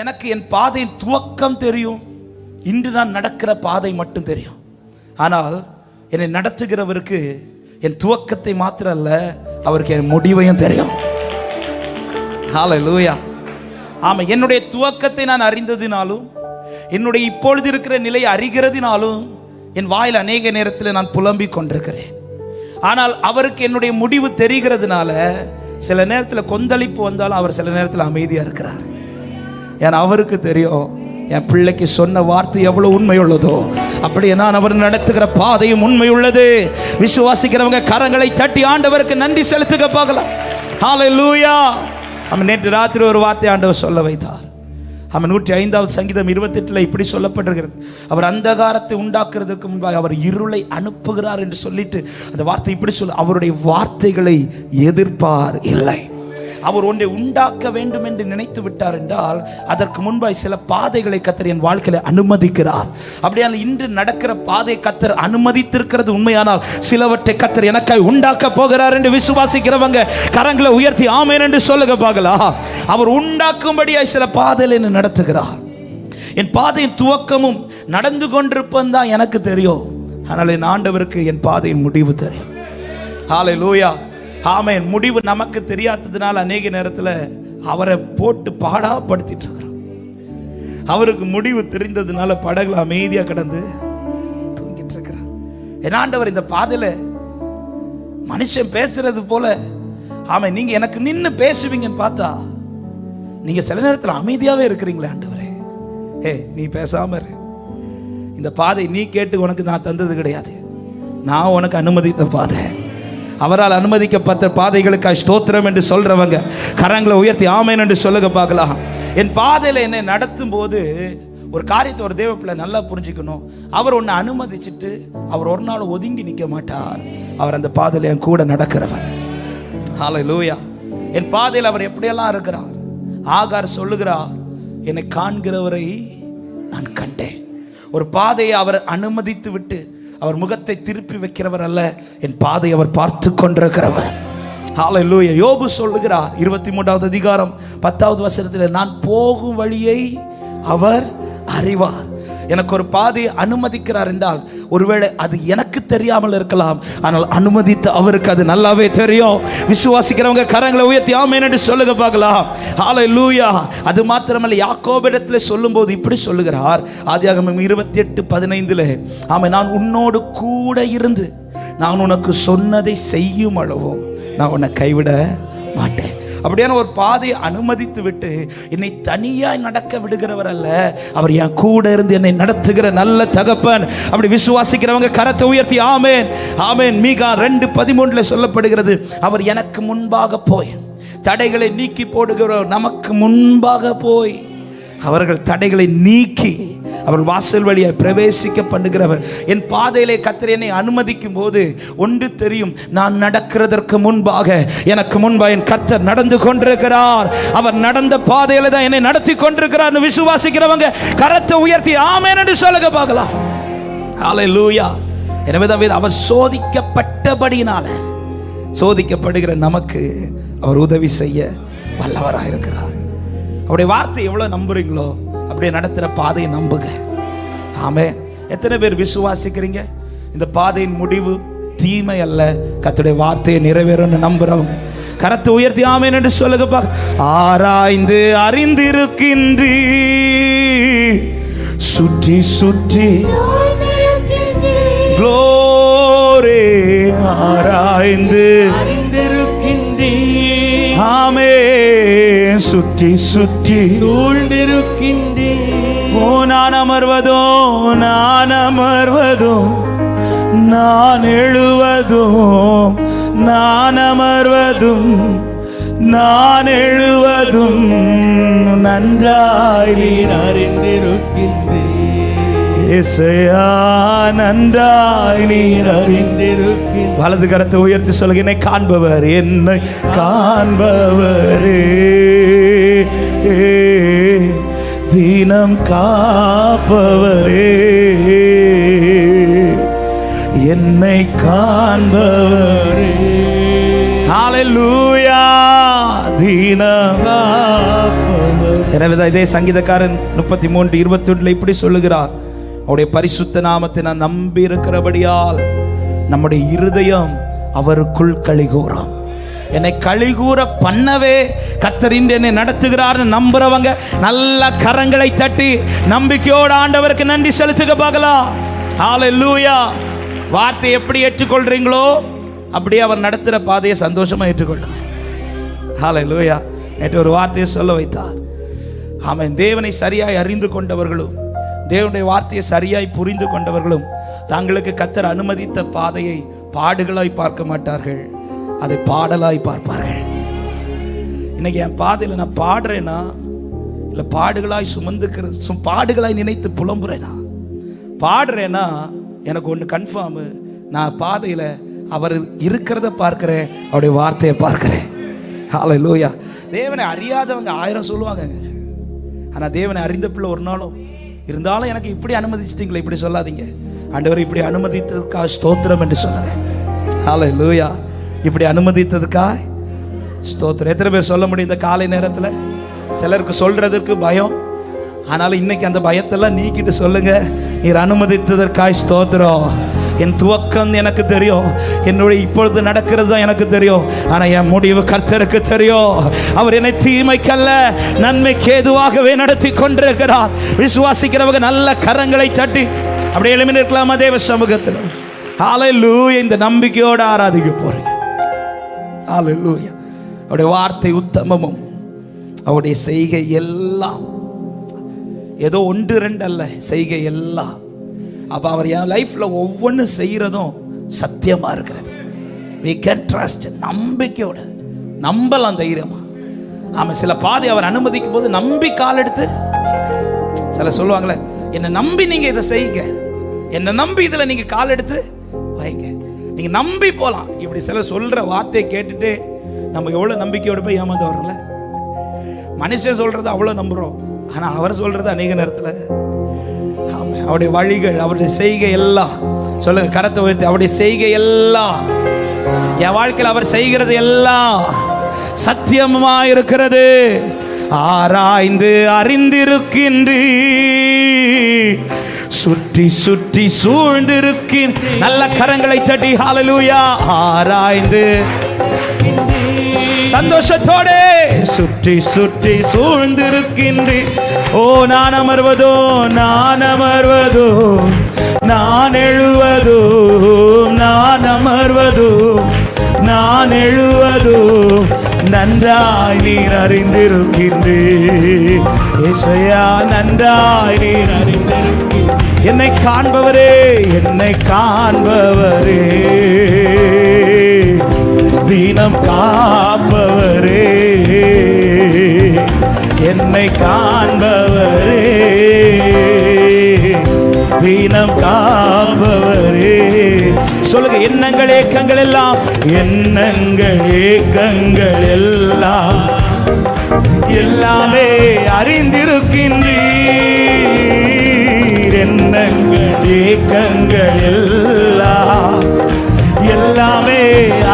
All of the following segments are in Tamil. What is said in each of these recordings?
எனக்கு என் பாதையின் துவக்கம் தெரியும். இன்று நான் நடக்கிற பாதை மட்டும் தெரியும். ஆனால் என்னை நடத்துகிறவருக்கு என் துவக்கத்தை மாத்திரம் அல்ல அவருக்கு என் முடிவையும் தெரியும். லூயா ஆமாம் என்னுடைய துவக்கத்தை நான் அறிந்ததினாலும் என்னுடைய இப்பொழுது இருக்கிற நிலை அறிகிறதினாலும் என் வாயில் அநேக நேரத்தில் நான் புலம்பிக் கொண்டிருக்கிறேன். ஆனால் அவருக்கு என்னுடைய முடிவு தெரிகிறதுனால சில நேரத்தில் கொந்தளிப்பு வந்தாலும் அவர் சில நேரத்தில் அமைதியாக இருக்கிறார். ஏன்னா அவருக்கு தெரியும். என் பிள்ளைக்கு சொன்ன வார்த்தை எவ்வளவு உண்மை உள்ளதோ அப்படி நான் அவர் நடத்துகிற பாதையும் உண்மை உள்ளது விசுவாசிக்கிறவங்க கரங்களை தட்டி ஆண்டவருக்கு நன்றி செலுத்துக பார்க்கலாம். லூயா அவன் நேற்று ராத்திரி ஒரு வார்த்தை ஆண்டவர் சொல்ல வைத்தார். அவன் நூற்றி ஐந்தாவது சங்கீதம் இருபத்தெட்டில் இப்படி சொல்லப்பட்டிருக்கிறது. அவர் அந்தகாரத்தை உண்டாக்குறதுக்கு முன்பாக அவர் இருளை அனுப்புகிறார் என்று சொல்லிட்டு அந்த வார்த்தை இப்படி சொல்ல. அவருடைய வார்த்தைகளை எதிர்ப்பார் இல்லை. அவர் ஒன்றை உண்டாக்க வேண்டும் என்று நினைத்து விட்டார் என்றால் அதற்கு முன்பாய் சில பாதைகளை கத்தர் என் வாழ்க்கையில அனுமதிக்கிறார். அப்படியானால் இன்று நடக்கிற பாதை கத்தர் அனுமதித்திருக்கிறது உண்மையானால் சிலவற்றை கத்தர் எனக்காய் உண்டாக்க போகிறார் என்று விசுவாசிக்கிறவங்க கரங்களை உயர்த்தி ஆமேன் என்று சொல்லுங்க பார்க்கலாம் அவர் உண்டாக்கும்படியாய் சில பாதையில் என்ன நடத்துகிறார். என் பாதையின் துவக்கமும் நடந்து கொண்டிருப்பது தான் எனக்கு தெரியும். ஆனால் என் ஆண்டவருக்கு என் பாதையின் முடிவு தெரியும். ஹாலை லூயா ஆமென். முடிவு நமக்கு தெரியாததுனால அநேக நேரத்தில் அவரை போட்டு பாடாப்படுத்திட்டு இருக்கிறோம் அவருக்கு முடிவு தெரிந்ததுனால படகுல அமைதியா கிடந்து தூங்கிட்டு இருக்கிறார் என் ஆண்டவர் இந்த பாதையில மனுஷன் பேசுறது போல ஆமா நீங்க எனக்கு நின்று பேசுவீங்கன்னு பார்த்தா நீங்க சில நேரத்தில் அமைதியாவே இருக்கிறீங்களே ஆண்டவரே. ஏ நீ பேசாம இந்த பாதை நீ கேட்டு உனக்கு நான் தந்தது கிடையாது. நான் உனக்கு அனுமதித்த பாதை. அவரால் அனுமதிக்கப்பட்ட பாதைகளுக்காக ஸ்தோத்திரம் என்று சொல்றவங்க கரங்களை உயர்த்தி ஆமேன் என்று சொல்லுங்க பார்க்கலாம். என் பாதையில் என்னை நடத்தும் போது ஒரு காரியத்தை ஒரு தேவப்பிள்ளை நல்லா புரிஞ்சுக்கணும். அவர் ஒன்று அனுமதிச்சுட்டு அவர் ஒரு நாள் ஒதுங்கி நிற்க மாட்டார். அவர் அந்த பாதையில் என் கூட நடக்கிறவர். ஹாலை லூயா என் பாதையில் அவர் எப்படியெல்லாம் இருக்கிறார்? ஆகார் சொல்லுகிறார் என்னை காண்கிறவரை நான் கண்டேன். ஒரு பாதையை அவர் அனுமதித்து விட்டு அவர் முகத்தை திருப்பி வைக்கிறவர் அல்ல. என் பாதை அவர் பார்த்து கொண்டிருக்கிறவர். ஹalleluya யோபு சொல்லுகிறார் இருபத்தி மூன்றாவது அதிகாரம் பத்தாவது வசனத்தில் நான் போகும் வழியை அவர் அறிவார். எனக்கு ஒரு பாதையை அனுமதிக்கிறார் என்றால் ஒருவேளை அது எனக்கு தெரியாமல் இருக்கலாம். ஆனால் அனுமதித்த அவருக்கு அது நல்லாவே தெரியும். விசுவாசிக்கிறவங்க கரங்களை உயர்த்தி ஆமேன் என்று சொல்லுங்க பார்க்கலாம். ஆலை லூயா அது மாத்திரமல்ல யாக்கோபிடத்தில் சொல்லும்போது இப்படி சொல்லுகிறார். ஆதியாகமம் இருபத்தி எட்டு பதினைந்துல ஆமை நான் உன்னோடு கூட இருந்து நான் உனக்கு சொன்னதை செய்யும் அளவும் நான் உன்னை கைவிட மாட்டேன். அப்படியான ஒரு பாதையை அனுமதித்து விட்டு என்னை தனியாய் நடக்க விடுகிறவர் அல்ல. அவர் என் கூட இருந்து என்னை நடத்துகிற நல்ல தகப்பன். அப்படி விசுவாசிக்கிறவங்க கரத்தை உயர்த்தி ஆமேன் ஆமேன். மீகா ரெண்டு பதிமூன்றுல சொல்லப்படுகிறது அவர் எனக்கு முன்பாக போய் தடைகளை நீக்கி போடுகிறவர் நமக்கு முன்பாக போய் அவர்கள் தடைகளை நீக்கி அவர் வாசல் வழியை பிரவேசிக்க பண்ணுகிறவர் என் பாதையிலே கத்தர் என்னை அனுமதிக்கும் போது ஒன்று தெரியும் நான் நடக்கிறதற்கு முன்பாக எனக்கு முன்பாக என் கத்தர் நடந்து கொண்டிருக்கிறார். அவர் நடந்த பாதையில தான் என்னை நடத்தி கொண்டிருக்கிறார் விசுவாசிக்கிறவங்க கரத்தை உயர்த்தி ஆமேன் என்று சொல்லுங்க பார்க்கலாம். லூயா எனவே தான் அவர் சோதிக்கப்பட்டபடினால சோதிக்கப்படுகிற நமக்கு அவர் உதவி செய்ய வல்லவராக இருக்கிறார் அவருடைய வார்த்தை எவ்வளோ நம்புறீங்களோ அப்படியே நடத்துகிற பாதையை நம்புங்க. ஆமே எத்தனை பேர் விசுவாசிக்கிறீங்க? இந்த பாதையின் முடிவு தீமை அல்ல. கத்துடைய வார்த்தையை நிறைவேறும்னு நம்புறவங்க. கரத்தை உயர்த்தி ஆமேன் என்று சொல்லுங்க பாக்க ஆராய்ந்து அறிந்திருக்கின்றீ சுற்றி சுற்றி க்ளோரே ஆராய்ந்து சுற்றி சுற்றி சூழ்ந்திருக்கின்றீர் ஓ நான் அமர்வதோ நான் அமர்வதோ நான் எழுவதும் நான் அமர்வதும் நான் எழுவதும் நன்றாய் நீ நீர் அறிந்திருக்கின்றீர் இசையா நன்றாய் நீர் அறிந்து. அறிந்திருக்கின்றீர் வலது கரத்தை உயர்த்தி சொல்லுங்க என்னை காண்பவர் என்னை காண்பவரே. ஏ, தினம் காப்பவரே. என்னை காண்பவர். ஹalleluya தினம் எனவேதான் இதே சங்கீதக்காரன் முப்பத்தி மூன்று இருபத்தி ஒன்றில் இப்படி சொல்லுகிறார் அவருடைய பரிசுத்த நாமத்தை நான் நம்பி இருக்கிறபடியால் நம்முடைய இருதயம் அவருக்குள் கழிகூறாம் என்னை கழிகூற பண்ணவே கத்தரின் என்னை நடத்துகிறார்னு நம்புறவங்க நல்ல கரங்களை தட்டி நம்பிக்கையோடு ஆண்டவருக்கு நன்றி செலுத்துக பார்க்கலாம் லூயா வார்த்தை எப்படி ஏற்றுக்கொள்றீங்களோ அப்படியே அவர் நடத்துகிற பாதையை சந்தோஷமா ஏற்றுக்கொள்ளுங்க. லூயா நேற்று ஒரு வார்த்தையை சொல்ல வைத்தார். அவன் தேவனை சரியாய் அறிந்து கொண்டவர்களும் தேவனுடைய வார்த்தையை சரியாய் புரிந்து கொண்டவர்களும் தங்களுக்கு கத்தர் அனுமதித்த பாதையை பாடுகளாய் பார்க்க மாட்டார்கள் அதை பாடலாய் பார்ப்பார்கள். இன்னைக்கு என் பாதையில் நான் பாடுறேனா? இல்லை பாடுகளாய் சுமந்துக்கிற சு பாடுகளாய் நினைத்து புலம்புறேனா? பாடுறேன்னா எனக்கு ஒன்று கன்ஃபார்மு நான் பாதையில் அவர் இருக்கிறத பார்க்குறேன் அவருடைய வார்த்தையை பார்க்குறேன். ஹாலை லூயா தேவனை அறியாதவங்க ஆயிரம் சொல்லுவாங்க ஆனால் தேவனை அறிந்த பிள்ளை ஒரு நாளும் இருந்தாலும் எனக்கு இப்படி அனுமதிச்சிட்டிங்களே இப்படி சொல்லாதீங்க. ஆண்டவர் இப்படி அனுமதித்ததுக்காக ஸ்தோத்திரம் என்று சொல்லுறேன் ஹாலை லூயா இப்படி அனுமதித்ததுக்காக ஸ்தோத்திரம். எத்தனை பேர் சொல்ல முடியும் இந்த காலை நேரத்தில்? சிலருக்கு சொல்றதுக்கு பயம். ஆனாலும் இன்னைக்கு அந்த பயத்தெல்லாம் நீக்கிட்டு சொல்லுங்க. நீர் அனுமதித்ததற்காய் ஸ்தோத்திரம். என் துவக்கம் எனக்கு தெரியும். என்னுடைய இப்பொழுது நடக்கிறது தான் எனக்கு தெரியும். ஆனால் என் முடிவு கர்த்தருக்கு தெரியும். அவர் என்னை தீமைக்கல்ல நன்மைக்கு ஏதுவாகவே நடத்தி கொண்டிருக்கிறார். விசுவாசிக்கிறவங்க நல்ல கரங்களை தட்டி அப்படியே எளிமையில் இருக்கலாமா தேவ சமூகத்தில்? ஹalleluya இந்த நம்பிக்கையோடு ஆராதிக்க போறீங்க. ஹalleluya அவருடைய வார்த்தை உத்தமமும். அவருடைய செய்கை எல்லாம் ஏதோ ஒன்று ரெண்டு அல்ல செய்கை எல்லாம். அப்போ அவர் என் லைஃப்பில் ஒவ்வொன்றும் செய்கிறதும் சத்தியமாக இருக்கிறது. வி கேன் ட்ரஸ்ட் நம்பிக்கையோட. நம்பலாம் தைரியமா. ஆமாம் சில பாதை அவர் அனுமதிக்கும் போது நம்பி கால் எடுத்து. சில சொல்லுவாங்களே என்னை நம்பி நீங்கள் இதை செய்யுங்க. என்னை நம்பி இதில் நீங்கள் கால் எடுத்து வைங்க. நீங்கள் நம்பி போகலாம் இப்படி சில சொல்கிற வார்த்தையை கேட்டுட்டு நம்ம எவ்வளோ நம்பிக்கையோடு போய் ஏமாந்து வரோம்ல மனுஷன் சொல்கிறத அவ்வளோ நம்புகிறோம் ஆனால் அவர் சொல்கிறது அநேக நேரத்தில் அவருடைய வழிகள் அவருடைய செய்கை எல்லாம். சொல்லுங்க கரத்தை உயர்த்தி அவருடைய செய்கை எல்லாம். என் வாழ்க்கையில் அவர் செய்கிறது எல்லாம் சத்தியமா இருக்கிறது. ஆராய்ந்து அறிந்திருக்கின்றி சுற்றி சுற்றி சூழ்ந்திருக்கின் நல்ல கரங்களை தட்டி ஹalleluya ஆராய்ந்து. சந்தோஷத்தோட. சுற்றி சுற்றி சுற்றி சூழ்ந்திருக்கின்றி ஓ நான் அமர்வதோ நான் அமர்வதோ நான் எழுவதோ நான் அமர்வதோ நான் எழுவதோ நன்றாய் நீர் அறிந்திருக்கின்றே இசையா நன்றாய் நீர் என்னை காண்பவரே என்னை காண்பவரே. தீனம் கா காண்பவரே. தீனம் காப்பவரே சொல்லுங்க எண்ணங்கள் ஏக்கங்கள் எல்லாம் எண்ணங்கள் ஏக்கங்கள் எல்லாம் எல்லாமே அறிந்திருக்கின்றீர். எண்ணங்கள் ஏக்கங்கள் எல்லாம் எல்லாமே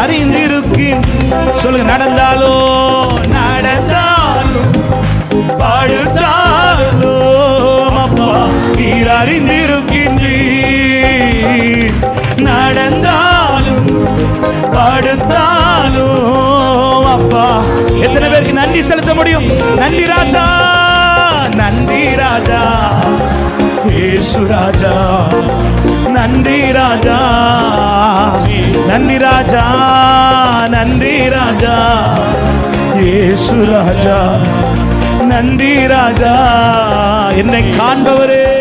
அறிந்திருக்கின் சொல்லுங்க நடந்தாலும் அறிந்திருக்கின்றீர். நடந்தாலும் படுத்தாலும் அப்பா. எத்தனை பேருக்கு நன்றி செலுத்த முடியும்? நன்றி ராஜா நன்றி ராஜா. ஏசு ராஜா நன்றி ராஜா. நன்றி ராஜா நன்றி ராஜா. ஏசு ராஜா நன்றி ராஜா. என்னை காண்பவரே.